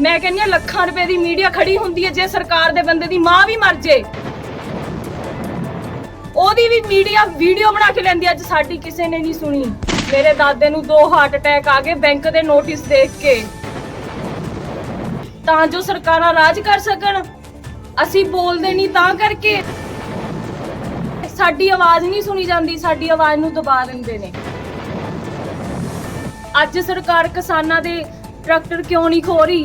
ਮੈਂ ਕਹਿੰਦੀ ਹਾਂ, ਲੱਖਾਂ ਰੁਪਏ ਦੀ ਮੀਡੀਆ ਖੜੀ ਹੁੰਦੀ ਹੈ ਜੇ ਸਰਕਾਰ ਦੇ ਬੰਦੇ ਦੀ ਮਾਂ ਵੀ ਮਰ ਜੇ। ਉਹਦੀ ਵੀ ਮੀਡੀਆ ਵੀਡੀਓ ਬਣਾ ਕੇ ਲੈਂਦੀ ਅੱਜ ਸਾਡੀ ਕਿਸੇ ਨੇ ਨਹੀਂ ਸੁਣੀ। ਮੇਰੇ ਦਾਦੇ ਨੂੰ ਦੋ ਹਾਰਟ ਅਟੈਕ ਆ ਗਏ ਬੈਂਕ ਦੇ ਨੋਟਿਸ ਦੇਖ ਕੇ। ਤਾਂ ਜੋ ਸਰਕਾਰਾਂ ਰਾਜ ਕਰ ਸਕਣ, ਅਸੀਂ ਬੋਲਦੇ ਨਹੀਂ ਤਾਂ ਕਰਕੇ। ਸਾਡੀ ਆਵਾਜ਼ ਨਹੀਂ ਸੁਣੀ ਜਾਂਦੀ, ਸਾਡੀ ਆਵਾਜ਼ ਨੂੰ ਦਬਾ ਦਿੰਦੇ ਨੇ। ਅੱਜ ਸਰਕਾਰ ਕਿਸਾਨਾਂ ਦੇ ਟਰੈਕਟਰ ਕਿਉਂ ਨਹੀਂ ਖੋ ਰਹੀ?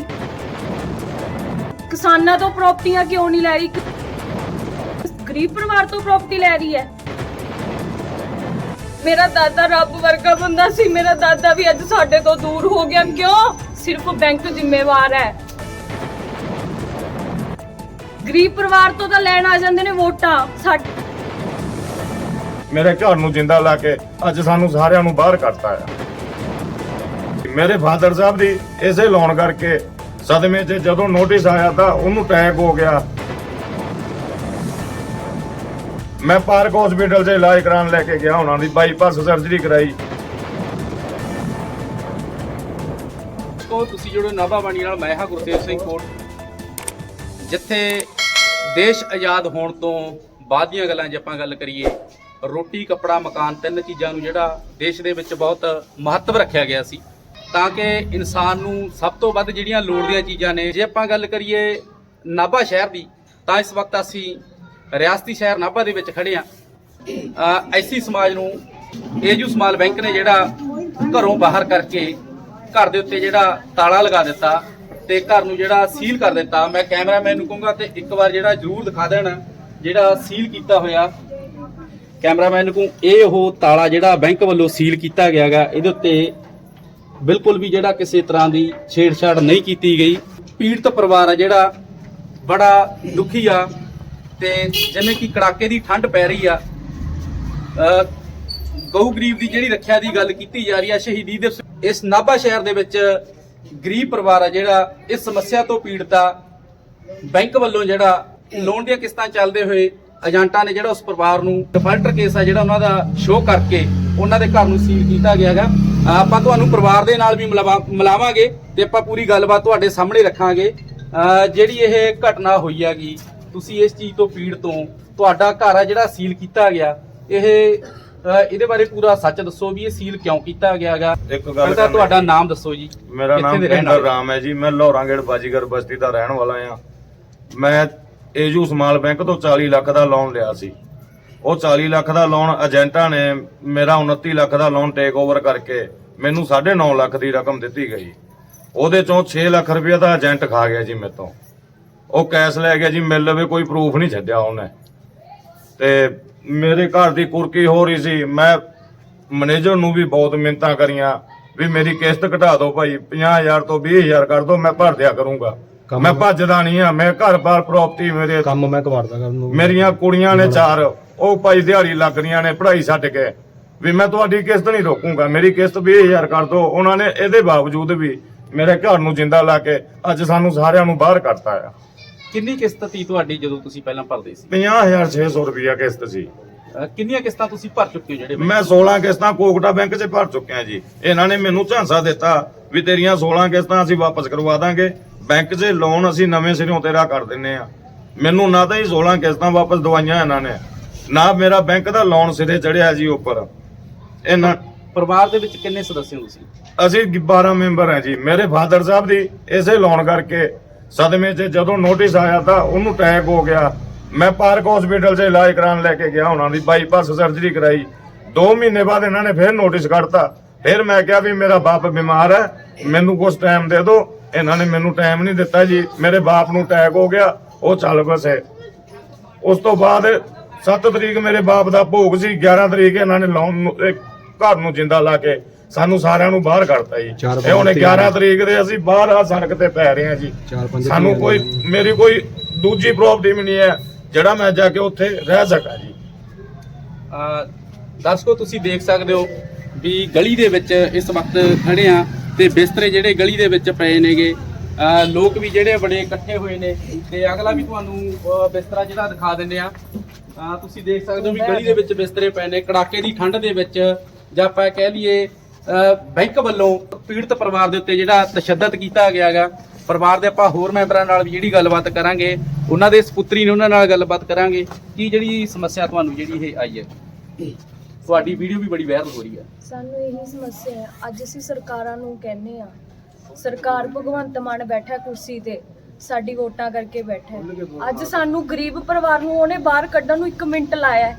ਕਿਸਾਨਾਂ ਤੋਂ ਪ੍ਰਾਪਰਟੀਆਂ ਕਿਉਂ ਨਹੀਂ ਲੈ ਰਹੀ? ਗਰੀਬ ਪਰਿਵਾਰ ਤੋਂ ਪ੍ਰਾਪਰਟੀ ਲੈ ਰਹੀ ਹੈ। ਮੇਰਾ ਦਾਦਾ ਰੱਬ ਵਰਗਾ ਬੰਦਾ ਸੀ। ਮੇਰਾ ਦਾਦਾ ਵੀ ਅੱਜ ਸਾਡੇ ਤੋਂ ਦੂਰ ਹੋ ਗਿਆ। ਕਿਉਂ? ਸਿਰਫ ਬੈਂਕ ਜ਼ਿੰਮੇਵਾਰ ਹੈ। ਗਰੀਬ ਪਰਿਵਾਰ ਤੋਂ ਤਾਂ ਲੈਣ ਆ ਜਾਂਦੇ ਨੇ ਵੋਟਾਂ। ਮੇਰੇ ਘਰ ਨੂੰ ਜਿੰਦਾ ਲਾ ਕੇ ਅੱਜ ਸਾਨੂੰ ਸਾਰਿਆਂ ਨੂੰ ਬਾਹਰ ਕੱਢਤਾ ਆ ਮੇਰੇ ਫਾਦਰ ਸਾਹਿਬ ਦੀ ਇਸੇ ਲੋਨ ਕਰਕੇ ਸਦਮੇ 'ਚ ਜਦੋਂ ਨੋਟਿਸ ਆਇਆ ਤਾਂ ਉਹਨੂੰ ਅਟੈਕ ਹੋ ਗਿਆ। ਮੈਂ ਪਾਰਕ ਹਸਪੀਟਲ 'ਚ ਇਲਾਜ ਕਰਾਉਣ ਲੈ ਕੇ ਗਿਆ ਉਹਨਾਂ ਦੀ ਬਾਈਪਾਸ ਸਰਜਰੀ ਕਰਾਈ। ਕੋ ਤੁਸੀਂ ਜੁੜੋ ਨਾਭਾ ਬਾਣੀ ਨਾਲ ਮੈਂ ਹਾਂ ਗੁਰਦੇਵ ਸਿੰਘ ਕੋਟ ਜਿੱਥੇ ਦੇਸ਼ ਆਜ਼ਾਦ ਹੋਣ ਤੋਂ ਬਾਅਦ ਦੀਆਂ ਗੱਲਾਂ ਜੇ ਆਪਾਂ ਗੱਲ ਕਰੀਏ, ਰੋਟੀ, ਕੱਪੜਾ, ਮਕਾਨ ਤਿੰਨ ਚੀਜ਼ਾਂ ਨੂੰ ਜਿਹੜਾ ਦੇਸ਼ ਦੇ ਵਿੱਚ ਬਹੁਤ ਮਹੱਤਵ ਰੱਖਿਆ ਗਿਆ ਸੀ। ਤਾਂ ਕਿ ਇਨਸਾਨ ਨੂੰ ਸਭ ਤੋਂ ਵੱਧ ਜਿਹੜੀਆਂ ਲੋੜ ਦੀਆਂ ਚੀਜ਼ਾਂ ਨੇ, ਜੇ ਆਪਾਂ ਗੱਲ ਕਰੀਏ ਨਾਭਾ ਸ਼ਹਿਰ ਦੀ, ਤਾਂ ਇਸ ਵਕਤ ਅਸੀਂ ਰਿਆਸਤੀ ਸ਼ਹਿਰ ਨਾਭਾ ਦੇ ਵਿੱਚ ਖੜੇ ਆ ਐਸੀ ਸਮਾਜ ਨੂੰ ਏਜੂ ਸਮਾਲ ਬੈਂਕ ਨੇ ਜਿਹੜਾ ਘਰੋਂ ਬਾਹਰ ਕਰਕੇ ਘਰ ਦੇ ਉੱਤੇ ਜਿਹੜਾ ਤਾਲਾ ਲਗਾ ਦਿੱਤਾ ਤੇ ਘਰ ਨੂੰ ਜਿਹੜਾ ਸੀਲ ਕਰ ਦਿੱਤਾ। ਮੈਂ ਕੈਮਰਾਮੈਨ ਨੂੰ ਕਹੂੰਗਾ ਤੇ ਇੱਕ ਵਾਰ ਜਿਹੜਾ ਜ਼ਰੂਰ ਦਿਖਾ ਦੇਣ, ਜਿਹੜਾ ਸੀਲ ਕੀਤਾ ਹੋਇਆ। ਕੈਮਰਾਮੈਨ ਨੂੰ ਕਹੂੰ, ਇਹ ਉਹ ਤਾਲਾ ਜਿਹੜਾ ਬੈਂਕ ਵੱਲੋਂ ਸੀਲ ਕੀਤਾ ਗਿਆਗਾ ਇਹਦੇ ਉੱਤੇ ਬਿਲਕੁਲ ਵੀ ਜਿਹੜਾ ਕਿਸੇ ਤਰ੍ਹਾਂ ਦੀ ਛੇੜਛਾੜ ਨਹੀਂ ਕੀਤੀ ਗਈ। ਪੀੜਤ ਪਰਿਵਾਰ ਆ ਜਿਹੜਾ, ਬੜਾ ਦੁਖੀ ਆ ਤੇ ਜਿਵੇਂ ਕਿ ਕੜਾਕੇ ਦੀ ਠੰਡ ਪੈ ਰਹੀ ਆ। ਗਊ ਗਰੀਬ ਦੀ ਜਿਹੜੀ ਰੱਖਿਆ ਦੀ ਗੱਲ ਕੀਤੀ ਜਾ ਰਹੀ ਆ, ਸ਼ਹੀਦੀ ਦਿਵਸ ਇਸ ਨਾਭਾ ਸ਼ਹਿਰ ਦੇ ਵਿੱਚ ਗਰੀਬ ਪਰਿਵਾਰ ਆ ਜਿਹੜਾ ਇਸ ਸਮੱਸਿਆ ਤੋਂ ਪੀੜਤ ਆ। ਬੈਂਕ ਵੱਲੋਂ ਜਿਹੜਾ ਲੋਨ ਦੀਆਂ ਕਿਸ਼ਤਾਂ ਚੱਲਦੇ ਹੋਏ ਏਜੰਟਾਂ ਨੇ ਜਿਹੜਾ ਉਸ ਪਰਿਵਾਰ ਨੂੰ ਡਿਫਾਲਟਰ ਕੇਸ ਆ ਜਿਹੜਾ ਉਹਨਾਂ ਦਾ ਸ਼ੋਅ ਕਰਕੇ ਉਹਨਾਂ ਦੇ ਘਰ ਨੂੰ ਸੀਲ ਕੀਤਾ ਗਿਆ ਹੈਗਾ। ਆਪਾਂ ਤੁਹਾਨੂੰ ਪਰਿਵਾਰ ਦੇ ਨਾਲ ਵੀ ਮਿਲਾਵਾ- ਮਿਲਾਵਾਂਗੇ ਤੇ ਆਪਾਂ ਪੂਰੀ ਗੱਲਬਾਤ ਤੁਹਾਡੇ ਸਾਹਮਣੇ ਰੱਖਾਂਗੇ। ਜਿਹੜੀ ਇਹ ਘਟਨਾ ਹੋਈ ਹੈਗੀ ਤੁਸੀਂ ਇਸ ਚੀਜ਼ ਤੋਂ ਪੀੜ ਤੋਂ ਤੁਹਾਡਾ ਘਰ ਆ ਜਿਹੜਾ ਸੀਲ ਕੀਤਾ ਗਿਆ। ਇਹ ਇਹਦੇ ਬਾਰੇ ਪੂਰਾ ਸੱਚ ਦੱਸੋ ਵੀ ਇਹ ਸੀਲ ਕਿਉਂ ਕੀਤਾ ਗਿਆ ਹੈਗਾ? ਇੱਕ ਗੱਲ ਪਹਿਲਾਂ ਤੁਹਾਡਾ ਨਾਮ ਦੱਸੋ ਜੀ। ਮੇਰਾ ਨਾਮ? ਰਾਮ ਹੈ ਜੀ। ਮੈਂ ਲੋਰਾਂਗੇੜ ਬਾਜੀਗਰ ਬਸਤੀ ਦਾ ਰਹਿਣ ਵਾਲਾ ਆ ਮੈਂ ਏਜੂ ਸਮਾਲ ਬੈਂਕ ਤੋਂ 40 ਲੱਖ ਦਾ ਲੋਨ ਲਿਆ ਸੀ। ਉਹ 40 ਲੱਖ ਦਾ ਲੋਨ ਏਜੰਟਾਂ ਨੇ ਮੇਰਾ 29 ਲੱਖ ਦਾ ਲੋਨ ਟੇਕ ਓਵਰ ਕਰਕੇ ਮੈਨੂੰ 9.5 ਲੱਖ ਦੀ ਰਕਮ ਦਿੱਤੀ ਗਈ। ਉਹਦੇ ਚੋਂ 6 ਲੱਖ ਰੁਪਏ ਦਾ ਏਜੰਟ ਖਾ ਗਿਆ ਜੀ ਮੇਰੇ ਤੋਂ ਉਹ ਕੈਸ਼ ਲੈ ਗਿਆ ਜੀ, ਮਿਲ ਲਵੇ ਕੋਈ ਪ੍ਰੂਫ ਨਹੀਂ ਛੱਡਿਆ ਉਹਨੇ। ਤੇ ਮੇਰੇ ਘਰ ਦੀ ਕੁਰਕੀ ਹੋ ਰਹੀ ਸੀ, ਮੈਂ ਮੈਨੇਜਰ ਨੂੰ ਵੀ ਬਹੁਤ ਮਿੰਤਾਂ ਕਰੀਆਂ ਵੀ ਮੇਰੀ ਕਿਸ਼ਤ ਘਟਾ ਦਿਓ ਭਾਈ 50000 ਤੋਂ 20000 ਕਰ ਦਿਓ, ਮੈਂ ਭਰ ਦਿਆ ਕਰੂੰਗਾ। ਮੈਂ ਭੱਜਦਾ ਨਹੀਂ ਆ ਮੈਂ ਘਰ-ਬਾਰ ਪ੍ਰਾਪਰਟੀ ਮੇਰੇ ਕੰਮ ਮੈਂ ਕਵਾੜਦਾ ਕਰਨ ਨੂੰ। ਮੇਰੀਆਂ ਕੁੜੀਆਂ ਨੇ ਚਾਰ ਉਹ ਭਾਈ ਦਿਹਾੜੀ ਲੱਗ ਰਹੀਆਂ ਨੇ ਪੜ੍ਹਾਈ ਛੱਡ ਕੇ। ਵੀ ਮੈਂ ਤੁਹਾਡੀ ਕਿਸ਼ਤ ਨਹੀਂ ਰੋਕੂੰਗਾ ਮੇਰੀ ਕਿਸ਼ਤ 20000 ਕਰ ਦਿਓ। ਉਹਨਾਂ ਨੇ ਇਹਦੇ ਬਾਵਜੂਦ ਵੀ ਮੇਰੇ ਘਰ ਨੂੰ ਜਿੰਦਾ ਲਾ ਕੇ ਅੱਜ ਸਾਨੂੰ ਸਾਰਿਆਂ ਨੂੰ ਬਾਹਰ ਕੱਢਤਾ ਆ। ਕਿੰਨੀ ਕਿਸ਼ਤ ਤੀ ਤੁਹਾਡੀ ਜਦੋਂ ਤੁਸੀਂ ਪਹਿਲਾਂ ਭਰਦੇ ਸੀ? 50600 ਰੁਪਇਆ ਕਿਸ਼ਤ ਸੀ। ਕਿੰਨੀਆਂ ਕਿਸ਼ਤਾਂ ਤੁਸੀਂ ਭਰ ਚੁੱਕੇ ਹੋ ਜਿਹੜੇ ਮੈਂ 16 ਕਿਸ਼ਤਾਂ ਕੋਕਟਾ ਬੈਂਕ 'ਚ ਭਰ ਚੁੱਕਿਆ ਜੀ। ਇਹਨਾਂ ਨੇ ਮੈਨੂੰ ਝਾਂਸਾ ਦਿੱਤਾ। ਵੀ ਤੇਰੀਆਂ 16 ਕਿਸ਼ਤਾਂ ਅਸੀਂ ਵਾਪਸ ਕਰਵਾ ਦਾਂਗੇ। ਬੈਂਕ 'ਚ ਲੋਨ ਅਸੀਂ ਨਵੇਂ ਸਿਰੋਂ ਤੇਰਾ ਕਰ ਦਿੰਨੇ ਆ। ਮੈਨੂੰ ਨਾ ਤਾਂ ਹੀ 16 ਕਿਸ਼ਤਾਂ ਵਾਪਸ ਦਵਾਈਆਂ ਇਹਨਾਂ ਨੇ ਨਾ ਮੇਰਾ ਬੈਂਕ ਦਾ ਲੋਨ ਸਿਰੇ ਚੜਿਆ ਜੀ ਉੱਪਰ। ਇਹਨਾਂ ਪਰਿਵਾਰ ਦੇ ਵਿੱਚ ਕਿੰਨੇ ਸਦੱਸਿਆ ਤੁਸੀਂ? ਅਸੀਂ 12 ਮੈਂਬਰ ਆ ਜੀ। ਮੇਰੇ ਫਾਦਰ ਸਾਹਿਬ ਦੀ ਇਸੇ ਲੋਨ ਕਰਕੇ ਸਦਮੇ 'ਚ ਜਦੋਂ ਨੋਟਿਸ ਆਇਆ ਤਾਂ ਉਹਨੂੰ ਅਟੈਕ ਹੋ ਗਿਆ। ਮੈਂ ਪਾਰਕ ਹਸਪੀਟਲ 'ਚ ਇਲਾਜ ਕਰਾਉਣ ਲੈ ਕੇ ਗਿਆ ਉਹਨਾਂ ਦੀ ਬਾਈਪਾਸ ਸਰਜਰੀ ਕਰਾਈ। 2 ਮਹੀਨੇ ਬਾਅਦ ਇਹਨਾਂ ਨੇ ਫਿਰ ਨੋਟਿਸ ਕੱਢਤਾ। ਫਿਰ ਮੈਂ ਕਿਹਾ ਵੀ ਮੇਰਾ ਬਾਪ ਬਿਮਾਰ ਹੈ ਮੈਨੂੰ ਕੁਝ ਟਾਈਮ ਦੇ ਦਿਓ। ਇਹਨਾਂ ਨੇ ਮੈਨੂੰ ਟਾਈਮ ਨਹੀਂ ਦਿੱਤਾ ਜੀ। ਮੇਰੇ ਬਾਪ ਨੂੰ ਅਟੈਕ ਹੋ ਗਿਆ ਉਹ ਚੱਲ ਬਸੇ ਉਸ ਤੋਂ ਬਾਅਦ 7 ਤਰੀਕ ਮੇਰੇ ਬਾਪ ਦਾ ਭੋਗ ਸੀ 11 ਤਰੀਕ ਇਹਨਾਂ ਨੇ ਲੋਨ ਨੂੰ ਘਰ ਨੂੰ ਜਿੰਦਾ ਲਾ ਕੇ ਸਾਨੂੰ ਸਾਰਿਆਂ ਨੂੰ ਬਾਹਰ ਕੱਢਤਾ ਜੀ। ਇਹ ਹੁਣ ਪੰਜ 11 ਤਰੀਕ ਦੇ ਅਸੀਂ ਬਾਹਰ ਆ ਸੜਕ ਤੇ ਪੈ ਰਹੇ ਹਾਂ ਜੀ। ਸਾਨੂੰ ਕੋਈ। ਮੇਰੀ ਕੋਈ ਦੂਜੀ ਪ੍ਰੋਪਰਟੀ ਵੀ ਨਹੀਂ ਹੈ ਜਿਹੜਾ ਮੈਂ ਜਾ ਕੇ ਉੱਥੇ ਰਹਿ ਸਕਾਂ ਜੀ। ਦਰਸ਼ਕੋ ਤੁਸੀਂ ਦੇਖ ਸਕਦੇ ਹੋ ਵੀ ਗਲੀ ਦੇ ਵਿੱਚ ਇਸ ਵਕਤ ਖੜੇ ਆ ਤੇ ਬਿਸਤਰੇ ਜਿਹੜੇ ਗਲੀ ਦੇ ਵਿੱਚ ਪਏ ਨੇਗੇ। ਲੋਕ ਵੀ ਜਿਹੜੇ ਬੜੇ ਇਕੱਠੇ ਹੋਏ ਨੇ ਤੇ ਅਗਲਾ ਵੀ ਤੁਹਾਨੂੰ ਬਿਸਤਰਾ ਜਿਹੜਾ ਦਿਖਾ ਦਿੰਦੇ ਆ। ਤੁਸੀਂ ਦੇਖ ਸਕਦੇ ਹੋ ਵੀ ਗਲੀ ਦੇ ਵਿੱਚ ਬਿਸਤਰੇ ਪਏ ਨੇ। ਕੜਾਕੇ ਦੀ ਠੰਡ ਦੇ ਵਿੱਚ ਜਾਂ ਆਪਾਂ ਕਹਿ ਲਈਏ ਬੈਂਕ ਵੱਲੋਂ ਪੀੜਤ ਪਰਿਵਾਰ ਦੇ ਉੱਤੇ ਜਿਹੜਾ ਤਸ਼ੱਦਦ ਕੀਤਾ ਗਿਆ ਹੈਗਾ ਪਰਿਵਾਰ ਦੇ ਆਪਾਂ ਹੋਰ ਮੈਂਬਰਾਂ ਨਾਲ ਵੀ ਜਿਹੜੀ ਗੱਲਬਾਤ ਕਰਾਂਗੇ, ਉਹਨਾਂ ਦੇ ਸੁਪੁੱਤਰੀ ਨੇ ਉਹਨਾਂ ਨਾਲ ਗੱਲਬਾਤ ਕਰਾਂਗੇ। ਕਿ ਜਿਹੜੀ ਸਮੱਸਿਆ ਤੁਹਾਨੂੰ ਜਿਹੜੀ ਇਹ ਆਈ ਹੈ? ਤੁਹਾਡੀ ਵੀਡੀਓ ਵੀ ਬੜੀ ਵਾਇਰਲ ਹੋ ਰਹੀ ਹੈ। ਸਾਨੂੰ ਇਹੀ ਸਮੱਸਿਆ ਹੈ। ਅੱਜ ਅਸੀਂ ਸਰਕਾਰਾਂ ਨੂੰ ਕਹਿੰਨੇ ਆ ਸਰਕਾਰ ਭਗਵੰਤ ਮਾਨ ਬੈਠਾ ਕੁਰਸੀ ਤੇ, ਸਾਡੀ ਵੋਟਾਂ ਕਰਕੇ ਬੈਠਾ ਹੈ। ਅੱਜ ਸਾਨੂੰ ਗਰੀਬ ਪਰਿਵਾਰ ਨੂੰ ਉਹਨੇ ਬਾਹਰ ਕੱਢਣ ਨੂੰ 1 ਮਿੰਟ ਲਾਇਆ ਹੈ।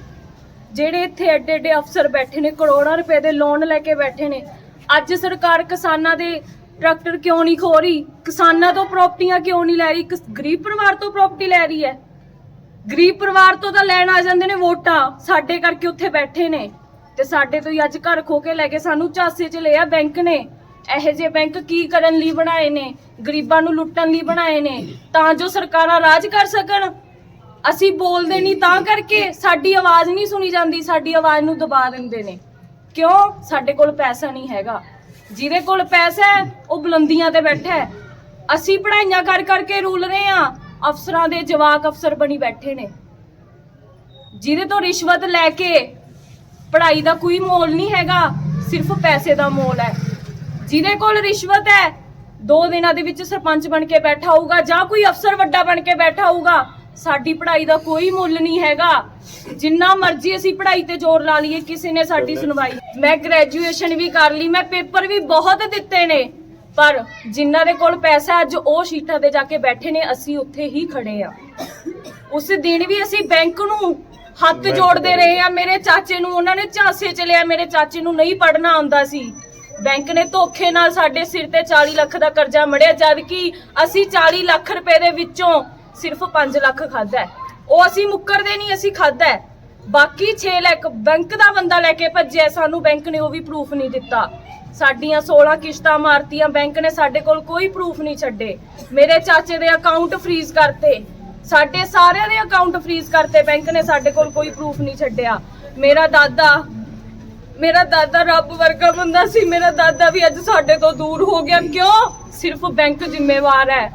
ਜਿਹੜੇ ਇੱਥੇ ਐਡੇ ਐਡੇ ਅਫਸਰ ਬੈਠੇ ਨੇ, ਕਰੋੜਾਂ ਰੁਪਏ ਦੇ ਲੋਨ ਲੈ ਕੇ ਬੈਠੇ ਨੇ, ਅੱਜ ਸਰਕਾਰ ਕਿਸਾਨਾਂ ਦੇ ਟਰੈਕਟਰ ਕਿਉਂ ਨਹੀਂ ਖੋ ਰਹੀ? ਕਿਸਾਨਾਂ ਤੋਂ ਪ੍ਰਾਪਰਟੀਆਂ ਕਿਉਂ ਨਹੀਂ ਲੈ ਰਹੀ? ਇੱਕ ਗਰੀਬ ਪਰਿਵਾਰ ਤੋਂ ਪ੍ਰਾਪਰਟੀ ਲੈ ਰਹੀ ਹੈ। ਗਰੀਬ ਪਰਿਵਾਰ ਤੋਂ ਤਾਂ ਲੈਣ ਆ ਜਾਂਦੇ ਨੇ ਵੋਟਾਂ, ਸਾਡੇ ਕਰਕੇ ਉੱਥੇ ਬੈਠੇ ਨੇ। ਤੇ ਸਾਡੇ ਤੋਂ ਹੀ ਅੱਜ ਘਰ ਖੋ ਕੇ ਲੈ ਕੇ ਸਾਨੂੰ ਝਾਸੇ 'ਚ ਲਿਆ ਬੈਂਕ ਨੇ। ਇਹੋ ਜਿਹੇ ਬੈਂਕ ਕੀ ਕਰਨ ਲਈ ਬਣਾਏ ਨੇ? ਗਰੀਬਾਂ ਨੂੰ ਲੁੱਟਣ ਲਈ ਬਣਾਏ ਨੇ। ਤਾਂ ਜੋ ਸਰਕਾਰਾਂ ਰਾਜ ਕਰ ਸਕਣ। ਅਸੀਂ ਬੋਲਦੇ ਨਹੀਂ ਤਾਂ ਕਰਕੇ ਸਾਡੀ ਆਵਾਜ਼ ਨਹੀਂ ਸੁਣੀ ਜਾਂਦੀ, ਸਾਡੀ ਆਵਾਜ਼ ਨੂੰ ਦਬਾ ਦਿੰਦੇ ਨੇ। ਕਿਉਂ? ਸਾਡੇ ਕੋਲ ਪੈਸਾ ਨਹੀਂ ਹੈਗਾ। ਜਿਹਦੇ ਕੋਲ ਪੈਸਾ ਹੈ, ਉਹ ਬੁਲੰਦੀਆਂ ਤੇ ਬੈਠਾ ਹੈ। ਅਸੀਂ ਪੜਾਈਆਂ ਕਰ ਕਰਕੇ ਰੂਲ ਰਹੇ ਆ ਅਫਸਰਾਂ ਦੇ ਜਵਾਕ ਅਫਸਰ ਬਣੀ ਬੈਠੇ ਨੇ। ਜਿਹਦੇ ਤੋਂ ਰਿਸ਼ਵਤ ਲੈ ਕੇ ਪੜ੍ਹਾਈ ਦਾ ਕੋਈ ਮੋਲ ਨਹੀਂ ਹੈਗਾ, ਸਿਰਫ ਪੈਸੇ ਦਾ ਮੋਲ ਹੈ। ਜਿਹਦੇ ਕੋਲ ਰਿਸ਼ਵਤ ਹੈ, ਦੋ ਦਿਨਾਂ ਦੇ ਵਿੱਚ ਸਰਪੰਚ ਬਣ ਕੇ ਬੈਠਾ ਹੋਊਗਾ ਜਾਂ ਕੋਈ ਅਫਸਰ ਵੱਡਾ ਬਣ ਕੇ ਬੈਠਾ ਹੋਊਗਾ, ਸਾਡੀ ਪੜ੍ਹਾਈ ਦਾ ਕੋਈ ਮੁੱਲ ਨਹੀਂ ਹੈਗਾ। ਜਿੰਨਾ ਮਰਜ਼ੀ ਅਸੀਂ ਪੜ੍ਹਾਈ ਤੇ ਜ਼ੋਰ ਲਾ ਲਈਏ, ਕਿਸੇ ਨੇ ਸਾਡੀ ਸੁਣਵਾਈ। ਮੈਂ ਗ੍ਰੈਜੂਏਸ਼ਨ ਵੀ ਕਰ ਲਈ, ਮੈਂ ਪੇਪਰ ਵੀ ਬਹੁਤ ਦਿੱਤੇ ਨੇ। ਪਰ ਜਿਨ੍ਹਾਂ ਦੇ ਕੋਲ ਪੈਸਾ ਅੱਜ ਉਹ ਸ਼ੀਟਾਂ ਤੇ ਜਾ ਕੇ ਬੈਠੇ ਨੇ ਅਸੀਂ ਉੱਥੇ ਹੀ ਖੜੇ ਆ ਉਸ ਦਿਨ ਵੀ ਅਸੀਂ ਬੈਂਕ ਨੂੰ ਹੱਥ ਜੋੜਦੇ। ਰਹੇ ਆ ਮੇਰੇ ਚਾਚੇ ਨੂੰ ਉਹਨਾਂ ਨੇ ਝਾਂਸੇ ਚ ਲਿਆ ਮੇਰੇ ਚਾਚੇ ਨੂੰ ਨਹੀਂ ਪੜਨਾ ਆਉਂਦਾ ਸੀ। ਬੈਂਕ ਨੇ ਧੋਖੇ ਨਾਲ ਸਾਡੇ ਸਿਰ ਤੇ 40 ਲੱਖ ਦਾ ਕਰਜ਼ਾ ਮੜਿਆ ਜਦ ਕਿ ਅਸੀਂ 40 ਲੱਖ ਰੁਪਏ ਦੇ ਵਿੱਚੋਂ ਸਿਰਫ 5 ਲੱਖ ਖਾਦਾ ਉਹ ਅਸੀਂ ਮੁੱਕਰਦੇ ਨਹੀਂ ਅਸੀਂ ਖਾਦਾ ਬਾਕੀ 6 ਲੱਖ ਬੈਂਕ ਦਾ ਬੰਦਾ ਲੈ ਕੇ ਭੱਜਿਆ ਸਾਨੂੰ ਬੈਂਕ ਨੇ ਉਹ ਵੀ ਪ੍ਰੂਫ ਨਹੀਂ ਦਿੱਤਾ। ਸਾਡੀਆਂ 16 ਕਿਸ਼ਤਾਂ ਮਾਰਤੀਆਂ, ਬੈਂਕ ਨੇ ਸਾਡੇ ਕੋਲ ਕੋਈ ਪ੍ਰੂਫ ਨਹੀਂ ਛੱਡੇ। ਮੇਰੇ ਚਾਚੇ ਦੇ ਅਕਾਊਂਟ ਫ੍ਰੀਜ਼ ਕਰਤੇ। ਸਾਡੇ ਸਾਰਿਆਂ ਦੇ ਅਕਾਊਂਟ ਫ੍ਰੀਜ਼ ਕਰਤੇ, ਬੈਂਕ ਨੇ ਸਾਡੇ ਕੋਲ ਕੋਈ ਪ੍ਰੂਫ ਨਹੀਂ ਛੱਡਿਆ। ਮੇਰਾ ਦਾਦਾ ਮੇਰਾ ਦਾਦਾ ਰੱਬ ਵਰਗਾ ਬੰਦਾ ਸੀ, ਮੇਰਾ ਦਾਦਾ ਵੀ ਅੱਜ ਸਾਡੇ ਤੋਂ ਦੂਰ ਹੋ ਗਿਆ। ਕਿਉਂ? ਸਿਰਫ ਬੈਂਕ ਜ਼ਿੰਮੇਵਾਰ ਹੈ।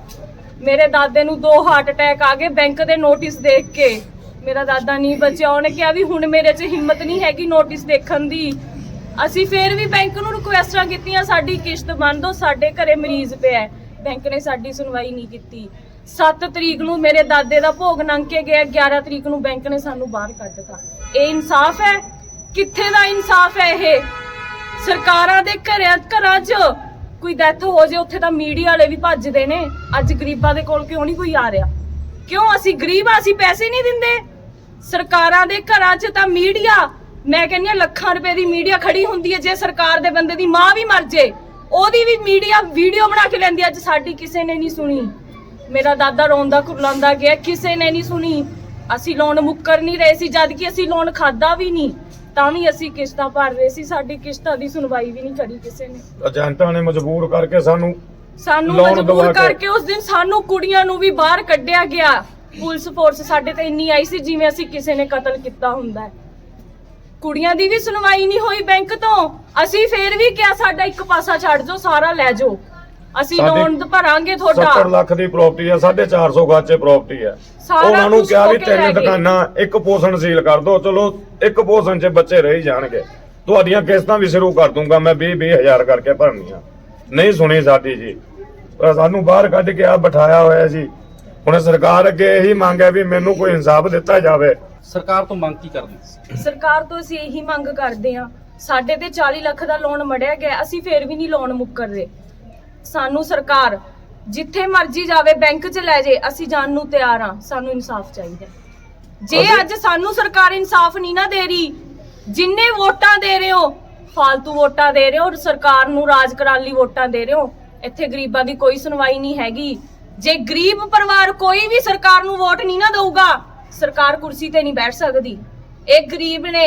ਮੇਰੇ ਦਾਦੇ ਨੂੰ ਦੋ ਹਾਰਟ ਅਟੈਕ ਆ ਗਏ ਬੈਂਕ ਦੇ ਨੋਟਿਸ ਦੇਖ ਕੇ। ਮੇਰਾ ਦਾਦਾ ਨਹੀਂ ਬਚਿਆ। ਉਹਨੇ ਕਿਹਾ ਵੀ ਹੁਣ ਮੇਰੇ 'ਚ ਹਿੰਮਤ ਨਹੀਂ ਹੈਗੀ ਨੋਟਿਸ ਦੇਖਣ ਦੀ। ਅਸੀਂ ਫੇਰ ਵੀ ਬੈਂਕ ਨੂੰ ਰਿਕੁਐਸਟਾਂ ਕੀਤੀਆਂ, ਸਾਡੀ ਕਿਸ਼ਤ ਬੰਦ ਦੋ ਸਾਡੇ ਘਰੇ ਮਰੀਜ਼ ਪਿਆ ਹੈ। ਬੈਂਕ ਨੇ ਸਾਡੀ ਸੁਣਵਾਈ ਨਹੀਂ ਕੀਤੀ। 7 ਤਰੀਕ ਨੂੰ ਮੇਰੇ ਦਾਦੇ ਦਾ ਭੋਗ ਲੰਘ ਕੇ ਗਿਆ 11 ਤਰੀਕ ਨੂੰ ਬੈਂਕ ਨੇ ਸਾਨੂੰ ਬਾਹਰ ਕੱਢ ਦਿੱਤਾ। ਇਹ ਇਨਸਾਫ ਹੈ? ਕਿੱਥੇ ਦਾ ਇਨਸਾਫ ਹੈ ਇਹ? ਸਰਕਾਰਾਂ ਦੇ ਘਰਾਂ ਘਰਾਂ 'ਚ ਕੋਈ ਡੈਥ ਹੋ ਜੇ, ਉੱਥੇ ਤਾਂ ਮੀਡੀਆ ਵਾਲੇ ਵੀ ਭੱਜਦੇ ਨੇ। ਅੱਜ ਗਰੀਬਾਂ ਦੇ ਕੋਲ ਕਿਉਂ ਨਹੀਂ ਕੋਈ ਆ ਰਿਹਾ? ਕਿਉਂ ਅਸੀਂ ਗਰੀਬ ਆ, ਅਸੀਂ ਪੈਸੇ ਨਹੀਂ ਦਿੰਦੇ? ਸਰਕਾਰਾਂ ਦੇ ਘਰਾਂ 'ਚ ਤਾਂ ਮੀਡੀਆ ਮੈਂ ਕਹਿੰਦੀ ਹਾਂ ਲੱਖਾਂ ਰੁਪਏ ਦੀ ਮੀਡੀਆ ਖੜੀ ਹੁੰਦੀ ਹੈ ਜੇ ਸਰਕਾਰ ਦੇ ਬੰਦੇ ਦੀ ਮਾਂ ਵੀ ਮਰ ਜੇ ਉਹਦੀ ਵੀ ਮੀਡੀਆ ਵੀਡੀਓ ਬਣਾ ਕੇ ਲੈਂਦੀ। ਅੱਜ ਸਾਡੀ ਕਿਸੇ ਨੇ ਨਹੀਂ ਸੁਣੀ। ਮੇਰਾ ਦਾਦਾ ਰੋਂਦਾ ਕੁਰਲਾਉਂਦਾ ਗਿਆ ਕਿਸੇ ਨੇ ਨਹੀਂ ਸੁਣੀ। ਅਸੀਂ ਲੋਨ ਮੁੱਕਰ ਨਹੀਂ ਰਹੇ ਸੀ ਜਦ ਕਿ ਅਸੀਂ ਲੋਨ ਖਾਦਾ ਵੀ ਨਹੀਂ ਤਾਂ ਵੀ ਅਸੀਂ ਕਿਸ਼ਤਾਂ ਭਰ ਰਹੇ ਸੀ। ਸਾਡੀ ਕਿਸ਼ਤਾਂ ਦੀ ਸੁਣਵਾਈ ਵੀ ਨਹੀਂ ਕਰੀ ਕਿਸੇ ਨੇ। ਏਜੰਟਾਂ ਨੇ ਮਜਬੂਰ ਕਰਕੇ ਸਾਨੂੰ ਸਾਨੂੰ ਲੋਨ ਮਜਬੂਰ ਦਵਾ ਕੇ- ਕਰਕੇ ਉਸ ਦਿਨ ਸਾਨੂੰ ਕੁੜੀਆਂ ਨੂੰ ਵੀ ਬਾਹਰ ਕੱਢਿਆ ਗਿਆ। ਪੁਲਿਸ ਫੋਰਸ ਸਾਡੇ ਤੇ ਇੰਨੀ ਆਈ ਸੀ ਜਿਵੇਂ ਅਸੀਂ ਕਿਸੇ ਨੇ ਕਤਲ ਕੀਤਾ ਹੁੰਦਾ ਹੈ। ਕੁੜੀਆਂ ਦੀ ਵੀ ਸੁਣਵਾਈ ਨਹੀਂ ਹੋਈ ਬੈਂਕ ਤੋਂ। ਅਸੀਂ ਫੇਰ ਵੀ ਕਿਹਾ ਸਾਡਾ ਇੱਕ ਪਾਸਾ ਛੱਡ ਜਾਓ ਸਾਰਾ ਲੈ ਜਾਓ। ਅਸੀਂ ਸਾਡੀ ਲੋਨ ਭਰਾਂਗੇ 70 ਤੁਹਾਡਾ ਲੱਖ ਦੀ ਪ੍ਰਾਪਰਟੀ ਹੈ 450 ਗੱਜ 'ਚ ਪ੍ਰਾਪਰਟੀ ਹੈ। ਸਾਰਾ ਉਹਨਾਂ ਨੂੰ ਕੁਛ ਕਿਹਾ ਵੀ ਲੈ ਤਿੰਨ ਗਏ। ਦੁਕਾਨਾਂ ਇੱਕ ਪੋਸਣ ਸੀਲ ਕਰ ਦੋ ਚਲੋ ਇੱਕ ਪੋਸਣ 'ਚ ਬੱਚੇ ਰਹੀ ਜਾਣਗੇ। ਤੁਹਾਡੀਆਂ ਕਿਸ਼ਤਾਂ ਵੀ ਸ਼ੁਰੂ ਕਰ ਦੂੰਗਾ ਮੈਂ 20 20000 ਕਰਕੇ ਭਰਨੀਆਂ। ਨਹੀਂ ਸੁਣੀ ਸਾਡੀ ਜੀ। ਪਰ ਸਾਨੂੰ ਬਾਹਰ ਕੱਢ ਕੇ ਆ ਬਿਠਾਇਆ ਹੋਇਆ ਜੀ। ਹੁਣ ਸਰਕਾਰ ਅੱਗੇ ਇਹੀ ਮੰਗ ਹੈ ਵੀ ਮੈਨੂੰ ਕੋਈ ਇਨਸਾਫ ਦਿੱਤਾ ਜਾਵੇ। ਸਰਕਾਰ ਤੋਂ ਮੰਗ ਕੀ ਕਰਦੇ ਸਰਕਾਰ ਤੋਂ ਅਸੀਂ ਇਹੀ ਮੰਗ ਕਰਦੇ ਹਾਂ ਸਾਡੇ ਤੇ 40 ਲੱਖ ਦਾ ਲੋਨ ਮੜਿਆ ਗਿਆ ਅਸੀਂ ਫੇਰ ਵੀ ਨਹੀਂ ਲੋਨ ਮੁੱਕਰ ਰਹੇ। ਸਾਨੂੰ ਸਰਕਾਰ ਜਿੱਥੇ ਮਰਜ਼ੀ ਜਾਵੇ ਬੈਂਕ 'ਚ ਲੈ ਜੇ ਅਸੀਂ ਜਾਣ ਨੂੰ ਤਿਆਰ ਹਾਂ ਸਾਨੂੰ ਇਨਸਾਫ ਚਾਹੀਦਾ ਜੇ ਅੱਜ ਸਾਨੂੰ ਸਰਕਾਰ ਇਨਸਾਫ ਨਹੀਂ ਨਾ ਦੇ ਰਹੀ ਜਿੰਨੇ ਵੋਟਾਂ ਦੇ ਰਹੇ ਹੋ ਫालतू ਵੋਟਾਂ ਦੇ ਰਹੇ ਹੋ ਸਰਕਾਰ ਨੂੰ ਰਾਜ ਕਰਾਉਣ ਲਈ ਵੋਟਾਂ ਦੇ ਰਹੇ ਹੋ ਇੱਥੇ ਗਰੀਬਾਂ ਦੀ ਕੋਈ ਸੁਣਵਾਈ ਨਹੀਂ ਹੈਗੀ। ਜੇ ਗਰੀਬ ਪਰਿਵਾਰ ਕੋਈ ਵੀ ਸਰਕਾਰ ਨੂੰ ਵੋਟ ਨਹੀਂ ਨਾ ਦਊਗਾ ਸਰਕਾਰ ਕੁਰਸੀ ਤੇ ਨਹੀਂ ਬੈਠ ਸਕਦੀ। ਇਹ ਗਰੀਬ ਨੇ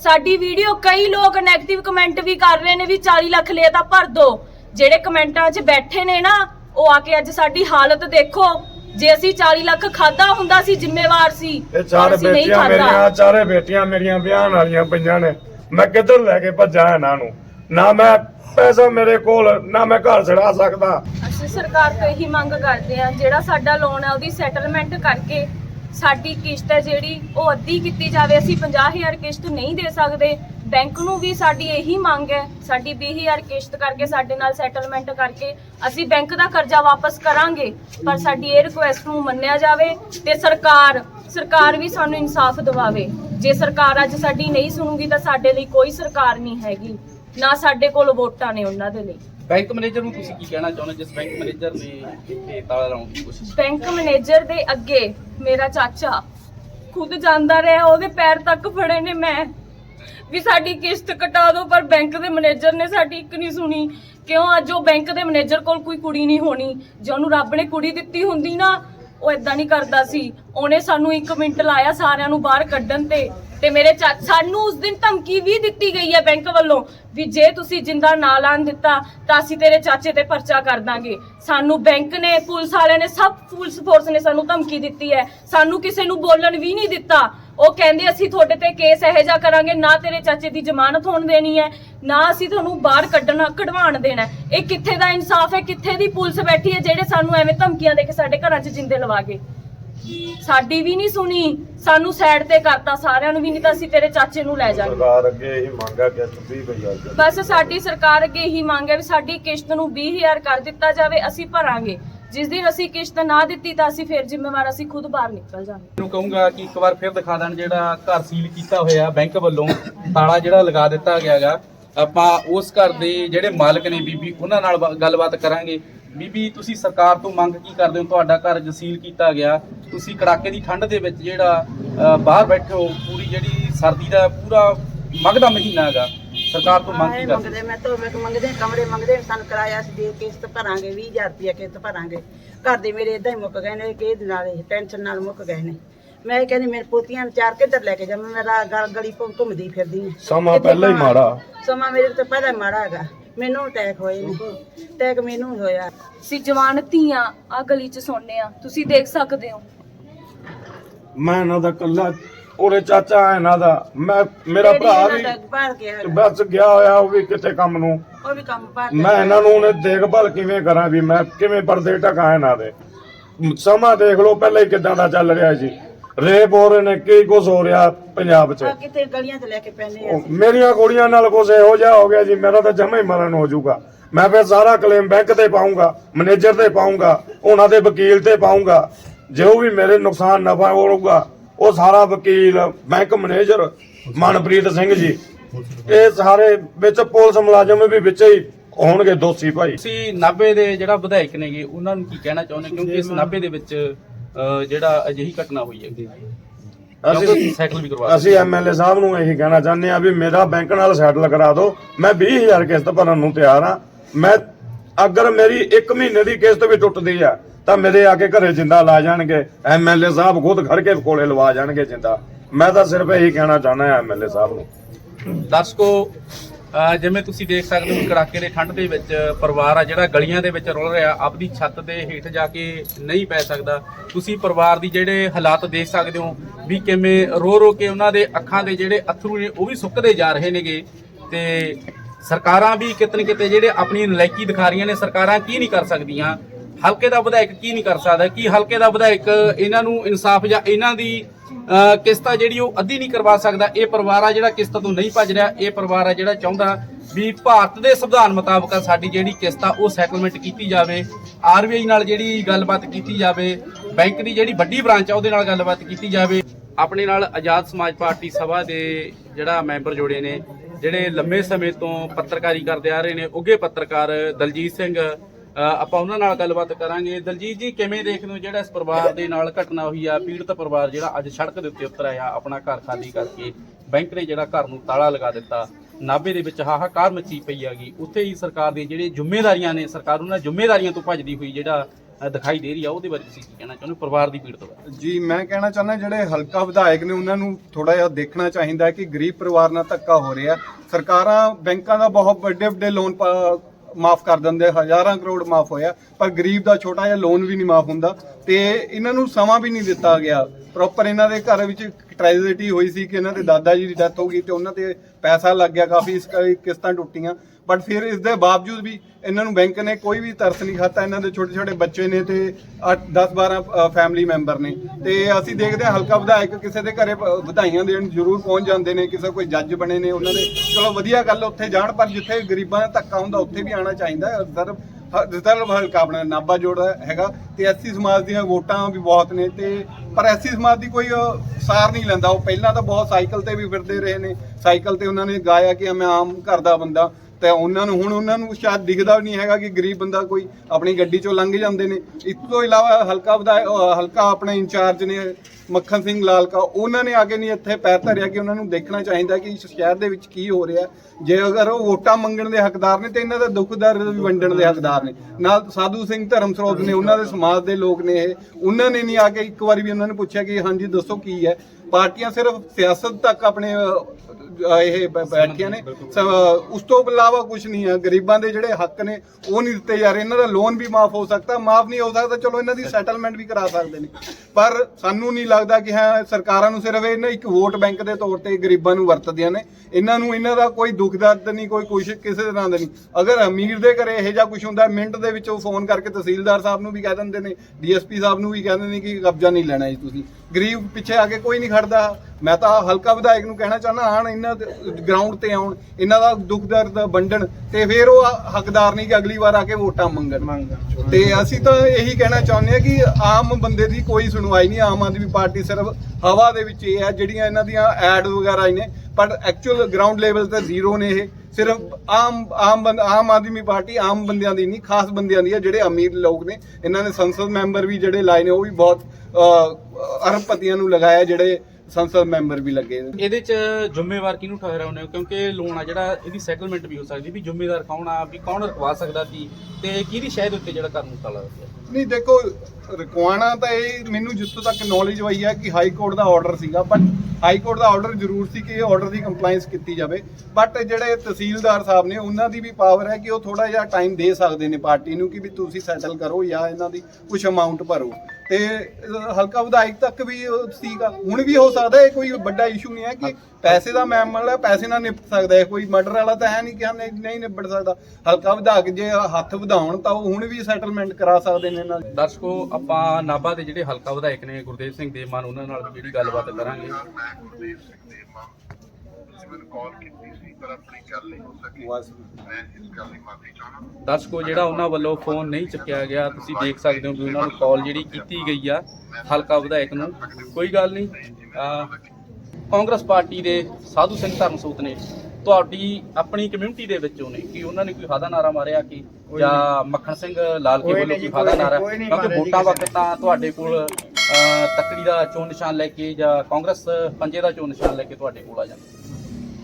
ਸਾਡੀ ਵੀਡੀਓ ਕਈ ਲੋਕ 네ਗੇਟਿਵ ਕਮੈਂਟ ਵੀ ਕਰ ਰਹੇ ਨੇ ਵੀ 40 ਲੱਖ ਲਿਆ ਤਾਂ ਭਰ ਦੋ। ਜਿਹੜੇ ਕਮੈਂਟਾਂ 'ਚ ਬੈਠੇ ਨੇ ਨਾ ਉਹ ਆ ਕੇ ਅੱਜ ਸਾਡੀ ਹਾਲਤ ਦੇਖੋ। ਜੇ ਅਸੀਂ 40 ਲੱਖ ਖਾਦਾ ਹੁੰਦਾ ਸੀ ਜ਼ਿੰਮੇਵਾਰ ਸੀ ਇਹ ਪਰ ਚਾਰ ਅਸੀਂ ਨਹੀਂ ਬੇਟੀਆਂ ਖਾਧਾ। ਮੇਰੀਆਂ ਚਾਰੇ ਬੇਟੀਆਂ ਮੇਰੀਆਂ ਵਿਆਹਣ ਵਾਲੀਆਂ ਪਈਆਂ ਨੇ। ਮੈਂ ਕਿੱਧਰ ਲੈ ਕੇ ਭੱਜਾਂ ਇਹਨਾਂ ਨੂੰ? ਨਾ ਮੈਂ ਪੈਸਾ ਮੇਰੇ ਕੋਲ ਨਾ ਮੈਂ ਘਰ ਛੜਾ ਸਕਦਾ। ਅਸੀਂ ਸਰਕਾਰ ਤੋਂ ਇਹੀ ਮੰਗ ਕਰਦੇ ਹਾਂ ਜਿਹੜਾ ਸਾਡਾ ਲੋਨ ਹੈ ਉਹਦੀ ਸੈਟਲਮੈਂਟ ਕਰਕੇ ਸਾਡੀ ਕਿਸ਼ਤ ਹੈ ਜਿਹੜੀ, ਉਹ ਅੱਧੀ ਕੀਤੀ ਜਾਵੇ, ਅਸੀਂ 50000 ਕਿਸ਼ਤ ਨਹੀਂ ਦੇ ਸਕਦੇ। ਬੈਂਕ ਨੂੰ ਵੀ ਸਾਡੀ ਇਹੀ ਮੰਗ ਹੈ, ਸਾਡੀ 20000 ਕਿਸ਼ਤ ਕਰਕੇ, ਸਾਡੇ ਨਾਲ ਸੈਟਲਮੈਂਟ ਕਰਕੇ, ਅਸੀਂ ਬੈਂਕ ਦਾ ਕਰਜ਼ਾ ਵਾਪਸ ਕਰਾਂਗੇ। ਪਰ ਸਾਡੀ ਇਹ ਰਿਕੁਐਸਟ ਨੂੰ ਮੰਨਿਆ ਜਾਵੇ ਤੇ ਸਰਕਾਰ ਸਰਕਾਰ ਵੀ ਸਾਨੂੰ ਇਨਸਾਫ ਦਿਵਾਵੇ। ਜੇ ਸਰਕਾਰ ਅੱਜ ਸਾਡੀ ਨਹੀਂ ਸੁਣੂਗੀ, ਤਾਂ ਸਾਡੇ ਲਈ ਕੋਈ ਸਰਕਾਰ ਨਹੀਂ ਹੈਗੀ। ਨਾ ਸਾਡੇ ਕੋਲ ਵੋਟਾਂ ਨੇ ਉਹਨਾਂ ਦੇ ਲਈ। ਬੈਂਕ ਮੈਨੇਜਰ ਨੂੰ ਤੁਸੀਂ ਕੀ ਕਹਿਣਾ ਚਾਹੁੰਦੇ ਜਿਸ ਬੈਂਕ ਮੈਨੇਜਰ ਨੇ ਇੱਥੇ ਤਾਲਾ ਲਾਉਣ ਦੀ ਕੋਸ਼ਿਸ਼ ਬੈਂਕ ਮੈਨੇਜਰ ਦੇ ਅੱਗੇ ਮੇਰਾ ਚਾਚਾ ਖੁਦ ਜਾਂਦਾ ਰਿਹਾ, ਉਹਦੇ ਪੈਰ ਤੱਕ ਫੜੇ ਨੇ ਮੈਂ। ਵੀ ਸਾਡੀ ਕਿਸ਼ਤ ਕਟਾ ਦਿਓ ਪਰ ਬੈਂਕ ਦੇ ਮੈਨੇਜਰ ਨੇ ਸਾਡੀ ਇੱਕ ਨਹੀਂ ਸੁਣੀ। ਕਿਉਂ? ਅੱਜ ਉਹ ਬੈਂਕ ਦੇ ਮੈਨੇਜਰ ਕੋਲ ਕੋਈ ਕੁੜੀ ਨਹੀਂ ਹੋਣੀ। ਜੇ ਉਹਨੂੰ ਰੱਬ ਨੇ ਕੁੜੀ ਦਿੱਤੀ ਹੁੰਦੀ ਨਾ, ਉਹ ਇਦਾਂ ਨਹੀਂ ਕਰਦਾ ਸੀ। ਉਹਨੇ ਸਾਨੂੰ 1 ਮਿੰਟ ਲਾਇਆ ਸਾਰਿਆਂ ਨੂੰ ਬਾਹਰ ਕੱਢਣ ਤੇ। ਤੇ ਮੇਰੇ ਚਾ, ਸਾਨੂੰ ਉਸ ਦਿਨ ਧਮਕੀ ਵੀ ਦਿੱਤੀ ਗਈ ਹੈ ਬੈਂਕ ਵੱਲੋਂ ਵੀ ਜੇ ਤੁਸੀਂ ਜਿੰਦਾ ਨਾ ਲਾਣ ਦਿੱਤਾ ਤਾਂ ਅਸੀਂ ਤੇਰੇ ਚਾਚੇ ਤੇ ਪਰਚਾ ਕਰ ਦਾਂਗੇ। ਸਾਨੂੰ ਬੈਂਕ ਨੇ, ਪੁਲਿਸ ਵਾਲਿਆਂ ਨੇ, ਸਭ ਪੁਲਿਸ ਫੋਰਸ ਨੇ ਸਾਨੂੰ ਧਮਕੀ ਦਿੱਤੀ ਹੈ। ਸਾਨੂੰ ਕਿਸੇ ਨੂੰ ਬੋਲਣ ਵੀ ਨਹੀਂ ਦਿੱਤਾ। ਉਹ ਕਹਿੰਦੇ, ਅਸੀਂ ਤੁਹਾਡੇ ਤੇ ਕੇਸ ਇਹੋ ਜਿਹਾ ਕਰਾਂਗੇ, ਨਾ ਤੇਰੇ ਚਾਚੇ ਦੀ ਜ਼ਮਾਨਤ ਹੋਣ ਦੇਣੀ ਹੈ, ਨਾ ਅਸੀਂ ਤੁਹਾਨੂੰ ਬਾਹਰ ਕੱਢਣਾ, ਕਢਵਾਉਣ ਦੇਣਾ ਹੈ। ਇਹ ਕਿੱਥੇ ਦਾ ਇਨਸਾਫ ਹੈ, ਕਿੱਥੇ ਦੀ ਪੁਲਿਸ ਬੈਠੀ ਹੈ, ਜਿਹੜੇ ਸਾਨੂੰ ਐਵੇਂ ਧਮਕੀਆਂ ਦੇ ਕੇ ਸਾਡੇ ਘਰਾਂ 'ਚ ਜਿੰਦੇ ਲਵਾ ਗਏ? ਸਾਡੀ ਵੀ ਨਹੀਂ ਸੁਣੀ ਸਾਨੂੰ ਸਾਈਡ ਤੇ ਕਰਤਾ ਸਾਰਿਆਂ ਨੂੰ ਵੀ ਨਹੀਂ ਤਾਂ ਅਸੀਂ ਤੇਰੇ ਚਾਚੇ ਨੂੰ ਲੈ ਜਾਾਂਗੇ। ਸਰਕਾਰ ਅੱਗੇ ਇਹੀ ਮੰਗਾ ਕਿ 20000 ਬਸ ਸਾਡੀ ਸਰਕਾਰ ਅੱਗੇ ਇਹੀ ਮੰਗ ਹੈ ਵੀ ਸਾਡੀ ਕਿਸ਼ਤ ਨੂੰ 20000 ਕਰ ਦਿੱਤਾ ਜਾਵੇ ਅਸੀਂ ਭਰਾਂਗੇ। ਜਿਸ ਦਿਨ ਅਸੀਂ ਕਿਸ਼ਤ ਨਾ ਦਿੱਤੀ ਤਾਂ ਅਸੀਂ ਫਿਰ ਜ਼ਿੰਮੇਵਾਰ ਅਸੀਂ ਖੁਦ ਬਾਹਰ ਨਿਕਲ ਜਾਵਾਂਗੇ ਨੂੰ ਕਹੂੰਗਾ ਕਿ ਇੱਕ ਵਾਰ ਫਿਰ ਦਿਖਾ ਦੇਣ ਜਿਹੜਾ ਘਰ ਸੀਲ ਕੀਤਾ ਹੋਇਆ ਬੈਂਕ ਵੱਲੋਂ ਤਾਲਾ ਜਿਹੜਾ ਲਗਾ ਦਿੱਤਾ ਗਿਆਗਾ। ਆਪਾਂ ਉਸ ਘਰ ਦੇ ਜਿਹੜੇ ਮਾਲਕ ਨੇ ਬੀਬੀ ਉਹਨਾਂ ਨਾਲ ਬ- ਗੱਲਬਾਤ ਕਰਾਂਗੇ। ਬੀਬੀ ਤੁਸੀਂ ਸਰਕਾਰ ਤੋਂ ਮੰਗ ਕੀ ਕਰਦੇ ਹੋ? ਤੁਹਾਡਾ ਘਰ ਜਸੀਲ ਕੀਤਾ ਗਿਆ। ਤੁਸੀਂ ਕੜਾਕੇ ਦੀ ਠੰਡ ਦੇ ਵਿੱਚ ਜਿਹੜਾ ਬਾਹਰ ਬੈਠੇ ਹੋ ਪੂਰੀ ਜਿਹੜੀ ਸਰਦੀ ਦਾ ਪੂਰਾ ਮੱਘ ਦਾ ਮਹੀਨਾ ਹੈਗਾ। ਸਰਕਾਰ ਤੋਂ ਮੰਗ ਕੀ ਕਰਦੇ ਮੰਗਦੇ ਮੈਂ ਤਾਂ ਮੈਂ ਮੰਗਦੇ ਕਮਰੇ ਮੰਗਦੇ ਸਾਨੂੰ ਕਿਰਾਇਆ ਅਸੀਂ ਦੇ ਕਿਸ਼ਤ ਭਰਾਂਗੇ 20000 ਰੁਪਇਆ ਕਿਸ਼ਤ ਭਰਾਂਗੇ। ਘਰ ਦੇ ਮੇਰੇ ਇਦਾਂ ਹੀ ਮੁੱਕ ਗਏ ਨੇ ਕਿ ਇਹਦੇ ਨਾਲ ਟੈਨਸ਼ਨ ਨਾਲ ਮੁੱਕ ਗਏ ਨੇ। ਮੈਂ ਕਹਿੰਦੀ ਮੇਰੇ ਪੋਤੀਆਂ ਨੂੰ ਚਾਰ ਕਿੱਧਰ ਲੈ ਕੇ ਜਾਵਾਂ? ਮੈਂ ਗਲ ਗਲੀ ਘੁੰਮ- ਘੁੰਮਦੀ ਫਿਰਦੀ ਸਮਾਂ ਪਹਿਲਾਂ ਹੀ ਮਾੜਾ। ਸਮਾਂ ਮੇਰੇ ਤੋਂ ਪਹਿਲਾਂ ਹੀ ਮਾੜਾ ਹੈਗਾ। ਮੈਨੂੰ ਅਟੈਕ ਹੋਏ ਨੇ। ਅਟੈਕ ਮੈਨੂੰ ਹੋਇਆ। ਅਸੀਂ ਜਵਾਨ ਧੀਆਂ ਆ ਗਲੀ 'ਚ ਸੌਂਦੇ ਆ। ਤੁਸੀਂ ਦੇਖ ਸਕਦੇ ਹੋ। ਮੈਂ ਇਹਨਾਂ ਦਾ ਕੱਲਾ ਉਹਦੇ ਚਾਚਾ ਹੈ ਇਹਨਾਂ ਦਾ। ਮੈਂ ਮੇਰਾ ਭਰਾ ਵੀ ਗਿਆ। ਬਸ ਗਿਆ ਹੋਇਆ ਉਹ ਵੀ ਕਿਤੇ ਕੰਮ ਨੂੰ? ਉਹ ਵੀ ਕੰਮ ਬਾਹਰ ਮੈਂ ਇਹਨਾਂ ਨੂੰ ਉਹਨੇ ਦੇਖਭਾਲ ਕਿਵੇਂ ਕਰਾਂ ਵੀ ਮੈਂ ਕਿਵੇਂ ਪਰਦੇ ਢਕਾ ਇਹਨਾਂ ਦੇ? ਸਮਾਂ ਦੇਖ ਲਓ ਪਹਿਲਾਂ ਹੀ ਕਿਦਾਂ ਦਾ ਚੱਲ ਰਿਹਾ ਜੀ ਰੇਪ ਹੋ ਰਹੇ ਨੇ ਕੀ ਕੁਝ ਹੋ ਰਿਹਾ ਪੰਜਾਬ 'ਚ? ਆ ਕਿਤੇ ਗਲੀਆਂ 'ਚ ਲੈ ਕੇ ਪੈਨੇ ਆ। ਉਹ ਮੇਰੀਆਂ ਕੁੜੀਆਂ ਨਾਲ ਕੁਝ ਇਹੋ ਜਿਹਾ ਹੋ ਗਿਆ ਜੀ ਮੇਰਾ ਤਾਂ ਜਮਾ ਹੀ ਮਰਨ ਹੋ ਜਾਊਗਾ। ਮੈਂ ਫਿਰ ਸਾਰਾ ਕਲੇਮ ਬੈਂਕ ਤੇ ਪਾਉਂਗਾ ਮੈਨੇਜਰ ਤੇ ਪਾਉਂਗਾ ਉਹਨਾਂ ਦੇ ਵਕੀਲ ਤੇ ਪਾਉਂਗਾ ਜੋ ਵੀ ਮੇਰੇ ਨੁਕਸਾਨ ਨਫਾ ਹੋਊਗਾ ਉਹ ਸਾਰਾ ਵਕੀਲ ਬੈਂਕ ਮੈਨੇਜਰ ਮਨਪ੍ਰੀਤ ਸਿੰਘ ਜੀ। ਇਹ ਸਾਰੇ ਵਿੱਚ ਪੁਲਿਸ ਮੁਲਾਜ਼ਮ ਵੀ ਵਿੱਚ ਹੀ ਹੋਣਗੇ ਦੋਸ਼ੀ ਭਾਈ। ਤੁਸੀਂ ਨਾਭੇ ਦੇ ਜਿਹੜਾ ਵਿਧਾਇਕ ਨੇਗੇ ਉਹਨਾਂ ਨੂੰ ਕੀ ਕਹਿਣਾ ਚਾਹੁੰਦੇ? ਕਿਉਂਕਿ ਇਸ ਨਾਭੇ ਦੇ ਵਿੱਚ ਜਿਹੜਾ ਅਜਿਹੀ ਘਟਨਾ ਹੋਈ ਹੈ। ਅਸੀਂ ਸਾਈਕਲ ਵੀ ਕਰਵਾ ਅਸੀਂ ਐਮਐਲਏ ਸਾਹਿਬ ਨੂੰ ਇਹੀ ਕਹਿਣਾ ਚਾਹੁੰਦੇ ਆ ਵੀ ਮੇਰਾ ਬੈਂਕ ਨਾਲ ਸੈਟਲ ਕਰਾ ਦਿਓ। ਮੈਂ 20000 ਕਿਸ਼ਤ ਭਰਨ ਨੂੰ ਤਿਆਰ ਆ ਮੈਂ ਅਗਰ ਮੇਰੀ 1 ਮਹੀਨੇ ਦੀ ਕਿਸ਼ਤ ਵੀ ਟੁੱਟਦੀ ਆ ਤਾਂ ਮੇਰੇ ਆ ਕੇ ਘਰੇ ਜਿੰਦਾ ਲਾ ਜਾਣਗੇ। ਐਮਐਲਏ ਸਾਹਿਬ ਖੁਦ ਘਰ ਕੇ ਕੋਲੇ ਲਵਾ ਜਾਣਗੇ ਜਿੰਦਾ। ਮੈਂ ਤਾਂ ਸਿਰਫ ਇਹੀ ਕਹਿਣਾ ਚਾਹੁੰਦਾ ਆ ਐਮਐਲਏ ਸਾਹਿਬ ਨੂੰ। ਅਹ ਜਿਵੇਂ ਤੁਸੀਂ ਦੇਖ ਸਕਦੇ ਹੋ ਕੜਾਕੇ ਦੇ ਠੰਡ ਦੇ ਵਿੱਚ ਪਰਿਵਾਰ ਆ, ਜਿਹੜਾ ਗਲੀਆਂ ਦੇ ਵਿੱਚ ਰੁਲ ਰਿਹਾ, ਆਪਦੀ ਛੱਤ ਦੇ ਹੇਠ ਜਾ ਕੇ ਨਹੀਂ ਪੈ ਸਕਦਾ। ਤੁਸੀਂ ਪਰਿਵਾਰ ਦੀ ਜਿਹੜੇ ਹਾਲਾਤ ਦੇਖ ਸਕਦੇ ਹੋ ਵੀ ਕਿਵੇਂ ਰੋ ਰੋ ਕੇ ਉਹਨਾਂ ਦੇ ਅੱਖਾਂ ਦੇ ਜਿਹੜੇ ਅਥਰੂ ਨੇ, ਉਹ ਵੀ ਸੁੱਕਦੇ ਜਾ ਰਹੇ ਨੇਗੇ। ਤੇ ਸਰਕਾਰਾਂ ਵੀ ਕਿਤੇ ਨਾ ਕਿਤੇ ਜਿਹੜੇ ਆਪਣੀ ਨਲਾਇਕੀ ਦਿਖਾ ਰਹੀਆਂ ਨੇ, ਸਰਕਾਰਾਂ ਕੀ ਨਹੀਂ ਕਰ ਸਕਦੀਆਂ? ਹਲਕੇ ਦਾ ਵਿਧਾਇਕ ਕੀ ਨਹੀਂ ਕਰ ਸਕਦਾ? ਕੀ ਹਲਕੇ ਦਾ ਵਿਧਾਇਕ ਇਹਨਾਂ ਨੂੰ ਇਨਸਾਫ ਜਾਂ ਇਹਨਾਂ ਦੀ ਕਿਸ਼ਤ ਜਿਹੜੀ ਉਹ ਅੱਧੀ ਨਹੀਂ ਕਰਵਾ ਸਕਦਾ। ਇਹ ਪਰਿਵਾਰ ਆ ਜਿਹੜਾ ਕਿਸ਼ਤ ਤੋਂ ਨਹੀਂ ਭੱਜ ਰਿਹਾ। ਇਹ ਪਰਿਵਾਰ ਆ ਜਿਹੜਾ ਚਾਹੁੰਦਾ ਵੀ ਭਾਰਤ ਦੇ ਸੰਵਿਧਾਨ ਮੁਤਾਬਕ ਸਾਡੀ ਜਿਹੜੀ ਕਿਸ਼ਤ ਆ ਉਹ ਸੈਟਲਮੈਂਟ ਕੀਤੀ ਜਾਵੇ। ਆਰਬੀਆਈ ਨਾਲ ਜਿਹੜੀ ਗੱਲਬਾਤ ਕੀਤੀ ਜਾਵੇ, ਬੈਂਕ ਦੀ ਜਿਹੜੀ ਵੱਡੀ ਬ੍ਰਾਂਚ ਆ ਉਹਦੇ ਨਾਲ ਗੱਲਬਾਤ ਕੀਤੀ ਜਾਵੇ। ਆਪਣੇ ਨਾਲ ਆਜ਼ਾਦ ਸਮਾਜ ਪਾਰਟੀ ਸਭਾ ਦੇ ਜਿਹੜਾ ਮੈਂਬਰ ਜੁੜੇ ਨੇ, ਜਿਹੜੇ ਲੰਮੇ ਸਮੇਂ ਤੋਂ ਪੱਤਰਕਾਰੀ ਕਰਦੇ ਆ ਰਹੇ ਨੇ, ਉੱਘੇ ਪੱਤਰਕਾਰ ਦਲਜੀਤ ਸਿੰਘ ਆਪਾਂ ਉਹਨਾਂ ਨਾਲ ਗੱਲਬਾਤ ਕਰਾਂਗੇ। ਦਲਜੀਤ ਜੀ, ਕਿਵੇਂ ਦੇਖਦੇ ਹੋ ਜਿਹੜਾ ਇਸ ਪਰਿਵਾਰ ਦੇ ਨਾਲ ਘਟਨਾ ਹੋਈ ਆ? ਪੀੜਤ ਪਰਿਵਾਰ ਜਿਹੜਾ ਅੱਜ ਸੜਕ ਦੇ ਉੱਤੇ ਉਤਰ ਆਇਆ ਆਪਣਾ ਘਰ ਖਾਲੀ ਕਰਕੇ ਬੈਂਕ ਨੇ ਜਿਹੜਾ ਘਰ ਨੂੰ ਤਾਲਾ ਲਗਾ ਦਿੱਤਾ। ਨਾਭੇ ਦੇ ਵਿੱਚ ਹਾਹਾਕਾਰ ਮਚੀ ਪਈ ਹੈਗੀ। ਉੱਥੇ ਹੀ ਸਰਕਾਰ ਦੀ ਜਿਹੜੀਆਂ ਜ਼ਿੰਮੇਵਾਰੀਆਂ ਨੇ, ਸਰਕਾਰ ਉਹਨਾਂ ਜ਼ਿੰਮੇਵਾਰੀਆਂ ਤੋਂ ਭੱਜਦੀ ਹੋਈ ਜਿਹੜਾ ਦਿਖਾਈ ਦੇ ਰਹੀ ਆ, ਉਹਦੇ ਬਾਰੇ ਤੁਸੀਂ ਕੀ ਕਹਿਣਾ ਚਾਹੁੰਦੇ ਹੋ ਪਰਿਵਾਰ ਦੀ ਪੀੜਤ ਬਾਰੇ ਜੀ, ਮੈਂ ਕਹਿਣਾ ਚਾਹੁੰਦਾ ਜਿਹੜੇ ਹਲਕਾ ਵਿਧਾਇਕ ਨੇ, ਉਹਨਾਂ ਨੂੰ ਥੋੜਾ ਜਿਹਾ ਦੇਖਣਾ ਚਾਹੀਦਾ ਹੈ ਕਿ ਗਰੀਬ ਪਰਿਵਾਰ ਨਾਲ ਧੱਕਾ ਹੋ ਰਿਹਾ। ਸਰਕਾਰਾਂ ਬੈਂਕਾਂ ਦਾ ਬਹੁਤ ਵੱਡੇ ਵੱਡੇ ਲੋਨ ਮਾਫ ਕਰ ਦਿੰਦੇ ਹਜ਼ਾਰਾਂ ਕਰੋੜ ਮਾਫ ਹੋਇਆ, ਪਰ ਗਰੀਬ ਦਾ ਛੋਟਾ ਜਿਹਾ ਲੋਨ ਵੀ ਨਹੀਂ ਮਾਫ ਹੁੰਦਾ ਤੇ ਇਹਨਾਂ ਨੂੰ ਸਮਾਂ ਵੀ ਨਹੀਂ ਦਿੱਤਾ ਗਿਆ। ਪ੍ਰੋਪਰ ਇਹਨਾਂ ਦੇ ਘਰ ਵਿੱਚ ਟ੍ਰੈਜੇਡੀ ਹੋਈ ਸੀ ਕਿ ਇਹਨਾਂ ਦੇ ਦਾਦਾ ਜੀ ਦੀ ਡੈਥ ਹੋ ਗਈ ਤੇ ਉਹਨਾਂ ਤੇ ਪੈਸਾ ਲੱਗ ਗਿਆ ਕਾਫੀ ਇਸ ਕਰਕੇ ਕਿਸ਼ਤਾਂ ਟੁੱਟੀਆਂ। ਬਟ ਫਿਰ ਇਸ ਦੇ ਬਾਵਜੂਦ ਵੀ ਇਹਨਾਂ ਨੂੰ ਬੈਂਕ ਨੇ ਕੋਈ ਵੀ ਤਰਸ ਨਹੀਂ ਖਾਤਾ ਇਹਨਾਂ ਦੇ ਛੋਟੇ ਛੋਟੇ ਬੱਚੇ ਨੇ ਤੇ 10 12 ਫੈਮਿਲੀ ਮੈਂਬਰ ਨੇ। ਤੇ ਅਸੀਂ ਦੇਖਦੇ ਹਾਂ ਹਲਕਾ ਵਿਧਾਇਕ ਕਿਸੇ ਦੇ ਘਰੇ ਵਧਾਈਆਂ ਦੇਣ ਜ਼ਰੂਰ ਪਹੁੰਚ ਜਾਂਦੇ ਨੇ, ਕਿਸੇ ਕੋਈ ਜੱਜ ਬਣੇ ਨੇ, ਉਹਨਾਂ ਦੇ। ਚਲੋ ਵਧੀਆ ਗੱਲ ਉੱਥੇ ਜਾਣ ਪਰ ਜਿੱਥੇ ਗਰੀਬਾਂ ਦਾ ਧੱਕਾ ਹੁੰਦਾ, ਉੱਥੇ ਵੀ ਆਉਣਾ ਚਾਹੀਦਾ। ਹੈ ਰਿਜ਼ਰਵ ਰਿਜ਼ਰਵ ਹਲਕਾ ਆਪਣਾ ਨਾਭਾ ਜੋੜ ਹੈਗਾ ਤੇ ਐਸਸੀ ਸਮਾਜ ਦੀਆਂ ਵੋਟਾਂ ਵੀ ਬਹੁਤ ਨੇ ਤੇ ਪਰ ਐਸਸੀ ਸਮਾਜ ਦੀ ਕੋਈ ਸਾਰ ਨਹੀਂ ਲੈਂਦਾ। ਉਹ ਪਹਿਲਾਂ ਤਾਂ ਬਹੁਤ ਸਾਈਕਲ ਤੇ ਵੀ ਫਿਰਦੇ ਰਹੇ ਨੇ। ਸਾਈਕਲ ਤੇ ਉਹਨਾਂ ਨੇ ਗਾਇਆ ਕਿ ਮੈਂ ਆਮ ਘਰ ਦਾ ਬੰਦਾ। ਤੇ ਉਹਨਾਂ ਨੂੰ ਹੁਣ ਉਹਨਾਂ ਨੂੰ ਸ਼ਾਇਦ ਦਿਖਦਾ ਵੀ ਨਹੀਂ ਹੈਗਾ ਕਿ ਗਰੀਬ ਬੰਦਾ ਕੋਈ ਆਪਣੀ ਗੱਡੀ ਚੋਂ ਲੰਘ ਜਾਂਦੇ ਨੇ। ਇਸ ਤੋਂ ਇਲਾਵਾ ਹਲਕਾ ਵਿਧਾਇਕ ਹਲਕਾ ਆਪਣੇ ਇੰਚਾਰਜ ਨੇ ਮੱਖਣ ਸਿੰਘ ਲਾਲਕਾ, ਉਹਨਾਂ ਨੇ ਆ ਕੇ ਨਹੀਂ ਇੱਥੇ ਪੈਰ ਧਰਿਆ ਕਿ ਉਹਨਾਂ ਨੂੰ ਦੇਖਣਾ ਚਾਹੀਦਾ ਕਿ ਇਸ ਸ਼ਹਿਰ ਦੇ ਵਿੱਚ ਕੀ ਹੋ ਰਿਹਾ ਜੇ ਅਗਰ ਉਹ ਵੋਟਾਂ ਮੰਗਣ ਦੇ ਹੱਕਦਾਰ ਨੇ, ਤੇ ਇਹਨਾਂ ਦਾ ਦੁੱਖ ਦਰਦ ਵੀ ਵੰਡਣ ਦੇ ਹੱਕਦਾਰ ਨੇ। ਨਾਲ ਸਾਧੂ ਸਿੰਘ ਧਰਮ ਸਰੋਤ ਨੇ, ਉਹਨਾਂ ਦੇ ਸਮਾਜ ਦੇ ਲੋਕ ਨੇ ਇਹ। ਉਹਨਾਂ ਨੇ ਨਹੀਂ ਆ ਕੇ ਇੱਕ ਵਾਰੀ ਵੀ ਉਹਨਾਂ ਨੇ ਪੁੱਛਿਆ ਕਿ ਹਾਂਜੀ, ਦੱਸੋ ਕੀ ਹੈ। ਪਾਰਟੀਆਂ ਸਿਰਫ ਸਿਆਸਤ ਤੱਕ ਆਪਣੇ ਇਹ ਬ- ਬੈਠੀਆਂ ਨੇ। ਸ- ਉਸ ਤੋਂ ਇਲਾਵਾ ਕੁਝ ਨਹੀਂ ਹੈ। ਗਰੀਬਾਂ ਦੇ ਜਿਹੜੇ ਹੱਕ ਨੇ ਉਹ ਨਹੀਂ ਦਿੱਤੇ ਜਾ ਰਹੇ। ਇਹਨਾਂ ਦਾ ਲੋਨ ਵੀ ਮਾਫ ਹੋ ਸਕਦਾ ਮਾਫ ਨਹੀਂ ਹੋ ਸਕਦਾ। ਚਲੋ ਇਹਨਾਂ ਦੀ ਸੈਟਲਮੈਂਟ ਵੀ ਕਰਾ ਸਕਦੇ ਨੇ। ਪਰ ਸਾਨੂੰ ਨਹੀਂ ਲੱਗਦਾ ਕਿ ਹਾਂ ਸਰਕਾਰਾਂ ਨੂੰ ਸਿਰਫ ਇਹਨਾਂ ਇੱਕ ਵੋਟ ਬੈਂਕ ਦੇ ਤੌਰ ਤੇ ਗਰੀਬਾਂ ਨੂੰ ਵਰਤਦੀਆਂ ਨੇ। ਇਹਨਾਂ ਨੂੰ ਇਹਨਾਂ ਦਾ ਕੋਈ ਦੁੱਖ ਦਰਦ ਨਹੀਂ ਕੋਈ ਕੁਛ ਕਿਸੇ ਤਰ੍ਹਾਂ ਦਾ ਨਹੀਂ। ਅਗਰ ਅਮੀਰ ਦੇ ਘਰੇ ਇਹੋ ਜਿਹਾ ਕੁਝ ਹੁੰਦਾ ਮਿੰਟ ਦੇ ਵਿੱਚ ਉਹ ਫੋਨ ਕਰਕੇ ਤਹਿਸੀਲਦਾਰ ਸਾਹਿਬ ਨੂੰ ਵੀ ਕਹਿ ਦਿੰਦੇ ਨੇ ਡੀਐਸਪੀ ਸਾਹਿਬ ਨੂੰ ਵੀ ਕਹਿ ਦਿੰਦੇ ਨੇ ਕਿ ਕਬਜ਼ਾ ਨਹੀਂ ਲੈਣਾ ਜੀ ਤੁਸੀਂ। ਗਰੀਬ ਪਿੱਛੇ ਆ ਕੇ ਕੋਈ ਨਹੀਂ ਖੜਦਾ। ਮੈਂ ਤਾਂ ਹਲਕਾ ਵਿਧਾਇਕ ਨੂੰ ਕਹਿਣਾ ਚਾਹੁੰਦਾ ਆਣ ਇਹਨਾਂ ਗਰਾਊਂਡ ਤੇ ਆਉਣ ਇਹਨਾਂ ਦਾ ਦੁੱਖ ਦਰਦ ਵੰਡਣ ਤੇ ਫਿਰ ਉਹ ਹੱਕਦਾਰ ਨਹੀਂ ਕਿ ਅਗਲੀ ਵਾਰ ਆ ਕੇ ਵੋਟਾਂ ਮੰਗਣ। ਤੇ ਅਸੀਂ ਤਾਂ ਇਹੀ ਕਹਿਣਾ ਚਾਹੁੰਦੇ ਹਾਂ ਕਿ ਆਮ ਬੰਦੇ ਦੀ ਕੋਈ ਸੁਣਵਾਈ ਨਹੀਂ ਆਮ ਆਦਮੀ ਪਾਰਟੀ ਸਿਰਫ ਹਵਾ ਦੇ ਵਿੱਚ ਇਹ ਹੈ ਜਿਹੜੀਆਂ ਇਹਨਾਂ ਦੀਆਂ ਐਡ ਵਗੈਰਾ ਹੀ ਨੇ ਪਰ ਐਕਚੁਅਲ ਗਰਾਊਂਡ ਲੈਵਲ ਤੇ ਜ਼ੀਰੋ ਨੇ ਇਹ। ਸਿਰਫ ਆਮ ਆਮ ਬੰਦ ਆਮ ਆਦਮੀ ਪਾਰਟੀ ਆਮ ਬੰਦਿਆਂ ਦੀ ਨਹੀਂ ਖਾਸ ਬੰਦਿਆਂ ਦੀ ਹੈ ਜਿਹੜੇ ਅਮੀਰ ਲੋਕ ਨੇ। ਇਹਨਾਂ ਨੇ ਸੰਸਦ ਮੈਂਬਰ ਵੀ ਜਿਹੜੇ ਲਾਏ ਨੇ ਉਹ ਵੀ ਬਹੁਤ ਅਰਬਪਤੀਆਂ ਨੂੰ ਲਗਾਇਆ ਜਿਹੜੇ ਸੰਸਦ ਮੈਂਬਰ ਵੀ ਲੱਗੇ ਇਹਦੇ ਚ ਜ਼ਿੰਮੇਵਾਰ ਕਿਹਨੂੰ ਠਹਿਰਾਉਂਦੇ ਹੋ? ਕਿਉਂਕਿ ਲੋਨ ਆ ਜਿਹੜਾ ਇਹਦੀ ਸੈਟਲਮੈਂਟ ਵੀ ਹੋ ਸਕਦੀ ਵੀ ਜ਼ਿੰਮੇਵਾਰ ਕੌਣ ਆ ਵੀ ਕੌਣ ਰਖਵਾ ਸਕਦਾ ਸੀ ਤੇ ਕਿਹਦੀ ਸ਼ਹਿਦ ਉੱਤੇ ਜਿਹੜਾ ਕਰਨ ਨੂੰ ਤਾਲਾ ਨਹੀਂ ਦੇਖੋ ਰਕਵਾਣਾ ਤਾਂ ਇਹ ਮੈਨੂੰ ਜਿੱਥੋਂ ਤੱਕ ਨੌਲੇਜ ਹੋਈ ਹੈ ਕਿ ਹਾਈ ਕੋਰਟ ਦਾ ਆਰਡਰ ਸੀਗਾ ਬਟ ਹਾਈ ਕੋਰਟ ਦਾ ਆਰਡਰ ਜ਼ਰੂਰ ਸੀ ਕਿ ਇਹ ਆਰਡਰ ਦੀ ਕੰਪਲਾਈਂਸ ਕੀਤੀ ਜਾਵੇ। ਬਟ ਜਿਹੜੇ ਤਹਿਸੀਲਦਾਰ ਸਾਹਿਬ ਨੇ ਉਹਨਾਂ ਦੀ ਵੀ ਪਾਵਰ ਹੈ ਕਿ ਉਹ ਥੋੜਾ ਜਿਹਾ ਟਾਈਮ ਦੇ ਸਕਦੇ ਨੇ ਪਾਰਟੀ ਨੂੰ ਕਿ ਵੀ ਤੁਸੀਂ ਸੈਟਲ ਕਰੋ ਜਾਂ ਇਹਨਾਂ ਦੀ ਕੁਝ ਅਮਾਉਂਟ ਭਰੋ। ਤੇ ਹਲਕਾ ਵਿਧਾਇਕ ਤੱਕ ਵੀ ਸੀਗਾ। ਹੁਣ ਵੀ ਹੋ ਸਕਦਾ ਇਹ ਕੋਈ ਵੱਡਾ ਇਸ਼ੂ ਨਹੀਂ ਹੈ ਕਿ ਪੈਸੇ ਦਾ ਮਾਮਲਾ ਪੈਸੇ ਨਾਲ ਨਿਪਟ ਸਕਦਾ ਹੈ। ਕੋਈ ਮਰਡਰ ਵਾਲਾ ਤਾਂ ਹੈ ਨਹੀਂ ਕਿ ਨਹੀਂ ਨਹੀਂ ਨਿਪਟ ਸਕਦਾ। ਹਲਕਾ ਵਿਧਾਇਕ ਜੇ ਹੱਥ ਵਧਾਉਣ ਤਾਂ ਉਹ ਹੁਣ ਵੀ ਸੈਟਲਮੈਂਟ ਕਰਾ ਸਕਦੇ ਨੇ ਇਹਨਾਂ ਦਰਸ਼ਕੋ, ਆਪਾਂ ਨਾਭਾ ਦੇ ਜਿਹੜੇ ਹਲਕਾ ਵਿਧਾਇਕ ਨੇ ਗੁਰਦੇਵ ਸਿੰਘ ਦੇਮਾਨ ਉਹਨਾਂ ਨਾਲ ਜਿਹੜੀ ਗੱਲਬਾਤ ਕਰਾਂਗੇ। ਮੈਂ ਗੁਰਦੇਵ ਸਿੰਘ ਦੇ ਮਾਂ ਤੁਸੀਂ ਮੈਨੂੰ ਕਾਲ ਕੀਤੀ ਸੀ ਪਰ ਆਪਣੀ ਗੱਲ ਨਹੀਂ ਹੋ ਸਕੀ। ਬਸ। ਮੈਂ ਇਸ ਗੱਲ ਦੀ ਮਾਫੀ ਚਾਹੁੰਦਾ ਦਰਸ਼ਕੋ ਜਿਹੜਾ ਉਹਨਾਂ ਵੱਲੋਂ ਫੋਨ ਨਹੀਂ ਚੁੱਕਿਆ ਗਿਆ ਤੁਸੀਂ ਦੇਖ ਸਕਦੇ ਹੋ ਵੀ ਉਹਨਾਂ ਨੂੰ ਕਾਲ ਜਿਹੜੀ ਕੀਤੀ ਗਈ ਆ ਹਲਕਾ ਵਿਧਾਇਕ ਨੂੰ। ਕੋਈ ਗੱਲ ਨਹੀਂ। ਕਾਂਗਰਸ ਪਾਰਟੀ ਦੇ ਸਾਧੂ ਸਿੰਘ ਧਰਮਸੂਤ ਨੇ ਤੁਹਾਡੀ ਆਪਣੀ ਕਮਿਊਨਿਟੀ ਦੇ ਵਿੱਚੋਂ ਨੇ ਕਿ ਉਹਨਾਂ ਨੇ ਕੋਈ ਹਾਦਾ ਨਾਰਾ ਮਾਰਿਆ ਕਿ ਜਾਂ ਮੱਖਣ ਸਿੰਘ ਲਾਲਕੇ ਵੱਲੋਂ ਕੋਈ ਹਾਦਾ ਨਾਰਾ? ਕਿਉਂਕਿ ਵੋਟਾਂ ਵਕਤ ਤਾਂ ਤੁਹਾਡੇ ਕੋਲ ਤੱਕੜੀ ਦਾ ਚੋਣ ਨਿਸ਼ਾਨ ਲੈ ਕੇ ਜਾਂ ਕਾਂਗਰਸ ਪੰਜੇ ਦਾ ਚੋਣ ਨਿਸ਼ਾਨ ਲੈ ਕੇ ਤੁਹਾਡੇ ਕੋਲ ਆ ਜਾਂਦੇ।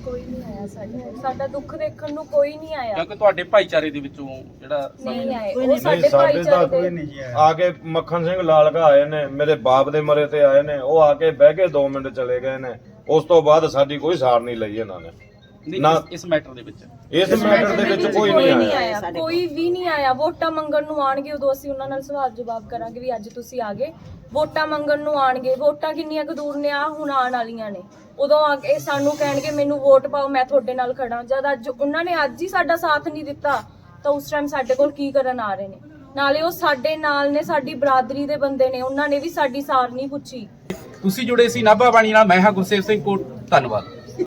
ਕੋਈ ਨਹੀਂ ਆਇਆ ਸਾਡੇ ਸਾਡਾ ਦੁੱਖ ਦੇਖਣ ਨੂੰ ਕੋਈ ਨਹੀਂ ਆਇਆ। ਕਿਉਂਕਿ ਤੁਹਾਡੇ ਭਾਈਚਾਰੇ ਦੇ ਵਿੱਚੋਂ ਜਿਹੜਾ ਨਹੀਂ ਆਏ। ਕੋਈ ਉਹ ਨਹੀਂ, ਸਾਡੇ ਭਾਈਚਾਰੇ ਦੇ ਆ ਕੇ ਮੱਖਣ ਸਿੰਘ ਲਾਲਕਾ ਆਏ ਨੇ ਮੇਰੇ ਬਾਪ ਦੇ ਮਰੇ ਤੇ ਆਏ ਨੇ ਉਹ ਆ ਕੇ ਬਹਿ ਕੇ 2 ਮਿੰਟ ਚਲੇ ਗਏ ਨੇ। ਉਸ ਤੋਂ ਬਾਅਦ ਸਾਡੀ ਕੋਈ ਸਾਰ ਨਹੀਂ ਲਈ ਇਹਨਾਂ ਨੇ। ਨਾ। ਇਸ- ਇਸ ਮੈਟਰ ਦੇ ਵਿੱਚ। ਇਸ ਮੈਟਰ ਦੇ ਵਿੱਚ ਕੋਈ ਨਹੀਂ ਆਇਆ। ਕੋਈ ਵੀ ਨਹੀਂ ਆਇਆ। ਵੋਟਾਂ ਮੰਗਣ ਨੂੰ ਆਣਗੇ ਉਦੋਂ ਅਸੀਂ ਉਹਨਾਂ ਨਾਲ ਸਵਾਲ ਜਵਾਬ ਕਰਾਂਗੇ ਵੀ ਅੱਜ ਤੁਸੀਂ ਆ ਗਏ। ਵੋਟਾਂ ਮੰਗਣ ਨੂੰ ਆਣਗੇ ਵੋਟਾਂ ਕਿੰਨੀਆਂ ਕੁ ਦੂਰ ਨੇ? ਆ ਹੁਣ ਆਉਣ ਵਾਲੀਆਂ ਨੇ। ਉਦੋਂ ਆ ਕੇ ਸਾਨੂੰ ਕਹਿਣਗੇ ਮੈਨੂੰ ਵੋਟ ਪਾਓ ਮੈਂ ਤੁਹਾਡੇ ਨਾਲ ਖੜਾ ਜਦ ਅੱਜ ਉਹਨਾਂ ਨੇ ਅੱਜ ਹੀ ਸਾਡਾ ਸਾਥ ਨਹੀਂ ਦਿੱਤਾ ਤਾਂ ਉਸ ਟਾਈਮ ਸਾਡੇ ਕੋਲ ਕੀ ਕਰਨ ਆ ਰਹੇ ਨੇ? ਨਾਲੇ ਉਹ ਸਾਡੇ ਨਾਲ ਨੇ ਸਾਡੀ ਬਰਾਦਰੀ ਦੇ ਬੰਦੇ ਨੇ। ਉਹਨਾਂ ਨੇ ਵੀ ਸਾਡੀ ਸਾਰ ਨਹੀਂ ਪੁੱਛੀ। ਤੁਸੀਂ ਜੁੜੇ ਸੀ ਨਾਭਾ ਬਾਣੀ ਨਾਲ। ਮੈਂ ਹਾਂ ਗੁਰਸੇਵ ਸਿੰਘ ਕੋਟ। ਧੰਨਵਾਦ।